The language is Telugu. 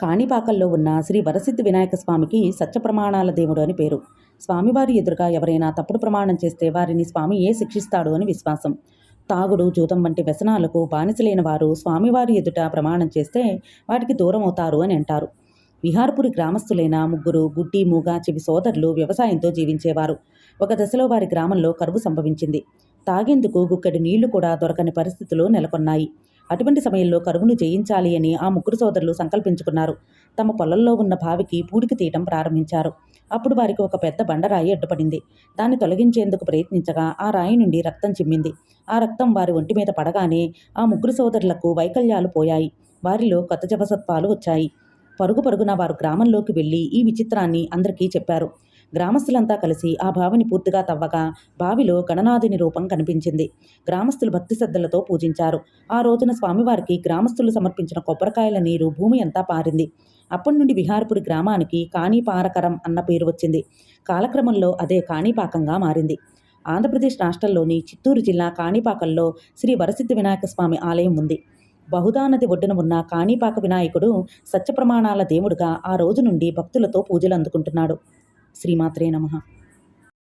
కాణిపాకల్లో ఉన్న శ్రీ వరసిద్ధి వినాయక స్వామికి సత్యప్రమాణాల దేవుడు అని పేరు. స్వామివారి ఎదురుగా ఎవరైనా తప్పుడు ప్రమాణం చేస్తే వారిని స్వామి ఏ శిక్షిస్తాడు అని విశ్వాసం. తాగుడు జూతం వంటి వ్యసనాలకు బానిసలైన వారు స్వామివారి ఎదుట ప్రమాణం చేస్తే వాటికి దూరం అవుతారు అని అంటారు. విహార్పురి గ్రామస్తులైన ముగ్గురు గుడ్డి మూగ చెవి సోదరులు వ్యవసాయంతో జీవించేవారు. ఒక దశలో వారి గ్రామంలో కరువు సంభవించింది. తాగేందుకు గుక్కడి నీళ్ళు కూడా దొరకని పరిస్థితులు నెలకొన్నాయి. అటువంటి సమయంలో కరువును జయించాలి అని ఆ ముగ్గురు సోదరులు సంకల్పించుకున్నారు. తమ పొలంలో ఉన్న బావికి పూడికి తీయటం ప్రారంభించారు. అప్పుడు వారికి ఒక పెద్ద బండరాయి అడ్డుపడింది. దాన్ని తొలగించేందుకు ప్రయత్నించగా ఆ రాయి నుండి రక్తం చిమ్మింది. ఆ రక్తం వారి ఒంటి మీద పడగానే ఆ ముగ్గురు సోదరులకు వైకల్యాలు పోయాయి. వారిలో కొత్త జపసత్వాలు వచ్చాయి. పరుగు పరుగున వారు గ్రామంలోకి వెళ్ళి ఈ విచిత్రాన్ని అందరికీ చెప్పారు. గ్రామస్తులంతా కలిసి ఆ బావిని పూర్తిగా తవ్వగా బావిలో గణనాథుని రూపం కనిపించింది. గ్రామస్తులు భక్తి శ్రద్ధలతో పూజించారు. ఆ రోజున స్వామివారికి గ్రామస్తులు సమర్పించిన కొబ్బరికాయల నీరు భూమి అంతా పారింది. అప్పటి నుండి విహారపురి గ్రామానికి కాణిపారకరం అన్న పేరు వచ్చింది. కాలక్రమంలో అదే కాణిపాకంగా మారింది. ఆంధ్రప్రదేశ్ రాష్ట్రంలోని చిత్తూరు జిల్లా కాణిపాకంలో శ్రీ వరసిద్ధి వినాయక స్వామి ఆలయం ఉంది. బహుదా నది ఒడ్డున ఉన్న కాణిపాక వినాయకుడు సత్యప్రమాణాల దేవుడుగా ఆ రోజు నుండి భక్తులతో పూజలు అందుకుంటున్నాడు. శ్రీమాత్రే నమ.